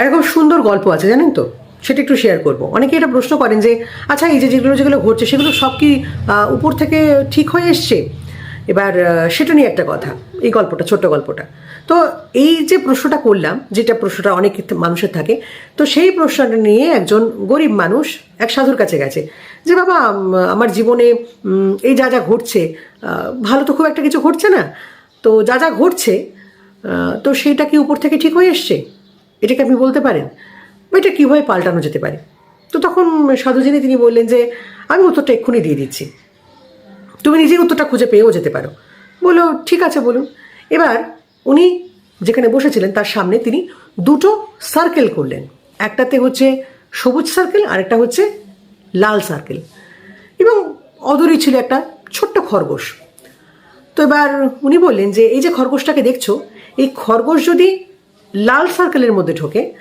এরকম সুন্দর গল্প আছে, জানেন তো? সেটা একটু শেয়ার করব। অনেকে এটা প্রশ্ন করেন যে আচ্ছা এই যে যেগুলো যেগুলো ঘটছে, সেগুলো সব কি উপর থেকে ঠিক হয়ে এসছে? এবার সেটা নিয়ে একটা কথা, এই গল্পটা, ছোট্ট গল্পটা। তো এই যে প্রশ্নটা করলাম, যেটা প্রশ্নটা অনেক মানুষের থাকে, তো সেই প্রশ্নটা নিয়ে একজন গরিব মানুষ এক সাধুর কাছে গেছে যে, বাবা আমার জীবনে এই যা যা ঘটছে ভালো তো খুব একটা কিছু ঘটছে না। তো যা যা ঘটছে তো সেইটা কি উপর থেকে ঠিক হয়ে এসছে? এটাকে আপনি বলতে পারেন এটা কীভাবে পাল্টানো যেতে পারে? তো তখন সাধুজিনী তিনি বললেন যে, আমি উত্তরটা এক্ষুনি দিয়ে দিচ্ছি। তুমি নিজেই উত্তরটা খুঁজে পেয়েও যেতে পারো। বলো ঠিক আছে, বলুন। এবার উনি যেখানে বসেছিলেন, তার সামনে তিনি দুটো সার্কেল করলেন। একটাতে হচ্ছে সবুজ সার্কেল আর একটা হচ্ছে লাল সার্কেল এবং অদূরেই ছিল একটা ছোট্ট খরগোশ। তো এবার উনি বললেন যে, এই যে খরগোশটাকে দেখছ, এই খরগোশ যদি লাল সার্কেলের মধ্যে ঢোকে,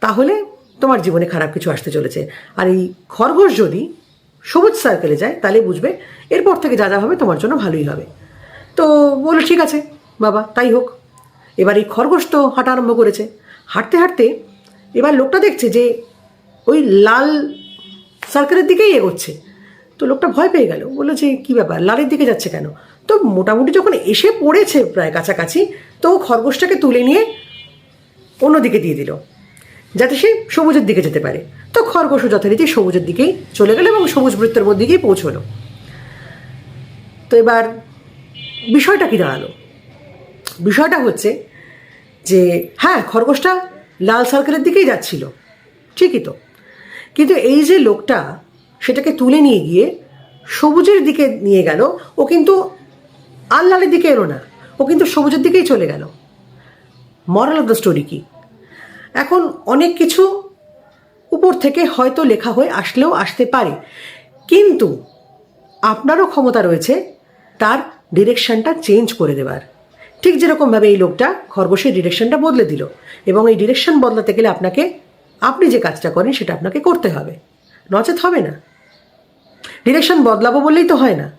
তাহলে তোমার জীবনে খারাপ কিছু আসতে চলেছে। আর এই খরগোশ যদি সবুজ সার্কেলে যায়, তাহলে বুঝবে এরপর থেকে যা যা হবে তোমার জন্য ভালোই হবে। তো বলল, ঠিক আছে, বাবা, তাই হোক। এবার এই খরগোশ তো হাঁটা আরম্ভ করেছে। হাঁটতে হাঁটতে এবার লোকটা দেখছে যে ওই লাল সার্কেলের দিকেই এগোচ্ছে। তো লোকটা ভয় পেয়ে গেল। বলল যে, কী ব্যাপার, লালের দিকে যাচ্ছে কেন? তো মোটামুটি যখন এসে পড়েছে প্রায় কাছাকাছি, তো খরগোশটাকে তুলে নিয়ে অন্যদিকে দিয়ে দিল, যাতে সে সবুজের দিকে যেতে পারে। তো খরগোশও যথারীতি সবুজের দিকেই চলে গেল এবং সবুজ বৃত্তের মধ্যে গিয়ে পৌঁছলো। তো এবার বিষয়টা কি দাঁড়াল? বিষয়টা হচ্ছে যে হ্যাঁ খরগোশটা লাল সার্কেলের দিকেই যাচ্ছিল, ঠিকই তো। কিন্তু এই যে লোকটা সেটাকে তুলে নিয়ে গিয়ে সবুজের দিকে নিয়ে গেল, ও কিন্তু আর লালের দিকে এলো না, ও কিন্তু সবুজের দিকেই চলে গেল। মরাল অফ দ্য স্টোরি কি? এখন অনেক কিছু উপর থেকে হয়তো লেখা হয়ে আসলেও আসতে পারে। কিন্তু আপনারও ক্ষমতা রয়েছে তার ডিরেকশনটা চেঞ্জ করে দেওয়ার ঠিক যেরকমভাবে এই লোকটা খরগোশের ডিরেকশনটা বদলে দিল এবং এই ডিরেকশন বদলাতে গেলে আপনাকে আপনি যে কাজটা করেন সেটা আপনাকে করতে হবে। নচেত হবে না। ডিরেকশন বদলাবো বললেই তো হয় না।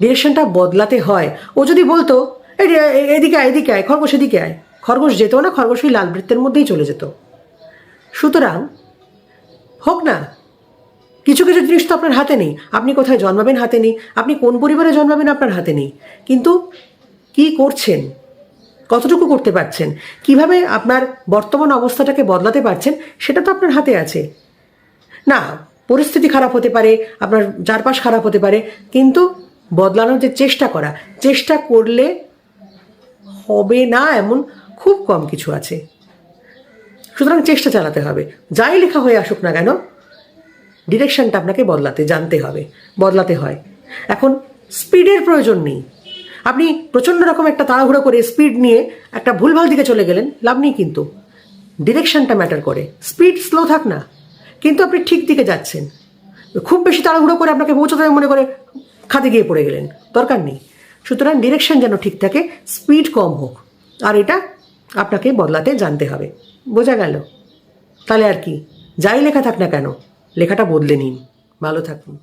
ডিরেকশনটা বদলাতে হয়। ও যদি বলতো "এই রে, এ- এদিকে আয় এদিকে আয় খরগোশ এদিকে আয়। খরগোশ যেত না, খরগোশ ওই লাল বৃত্তের মধ্যেই চলে যেত। সুতরাং, হোক না, কিছু কিছু জিনিস তো আপনার হাতে নেই। আপনি কোথায় জন্মাবেন হাতে নেই, আপনি কোন পরিবারে জন্মাবেন আপনার হাতে নেই। কিন্তু কি করছেন? কতটুকু করতে পারছেন? কীভাবে আপনার বর্তমান অবস্থাটাকে বদলাতে পারছেন? সেটা তো আপনার হাতে আছে। না, পরিস্থিতি খারাপ হতে পারে, আপনার চারপাশ খারাপ হতে পারে, কিন্তু বদলানোর যে চেষ্টা করা, চেষ্টা করলে হবে না এমন খুব কম কিছু আছে। সুতরাং চেষ্টা চালাতে হবে। যাই লেখা হয়ে আসুক না কেন, ডিরেকশনটা আপনাকে বদলাতে, জানতে হবে। বদলাতে হয়। এখন স্পিডের প্রয়োজন নেই। আপনি প্রচণ্ড রকম একটা তাড়াহুড়ো করে স্পিড নিয়ে একটা ভুলভাল দিকে চলে গেলেন, লাভ নেই কিন্তু। ডিরেকশনটা ম্যাটার করে। স্পিড স্লো থাক না, কিন্তু আপনি ঠিক দিকে যাচ্ছেন। খুব বেশি তাড়াহুড়ো করে আপনাকে পৌঁছাতে হবে মনে করে খাতে গিয়ে পড়ে গেলেন। দরকার নেই। সুতরাং ডিরেকশন যেন ঠিক থাকে, স্পিড কম হোক। আর এটা আপনাকে বদলাতে জানতে হবে। বোঝা গেল। তাহলে আর কি? যাই লেখা থাক না কেন, লেখাটা বদলে নিন। ভালো থাকুন।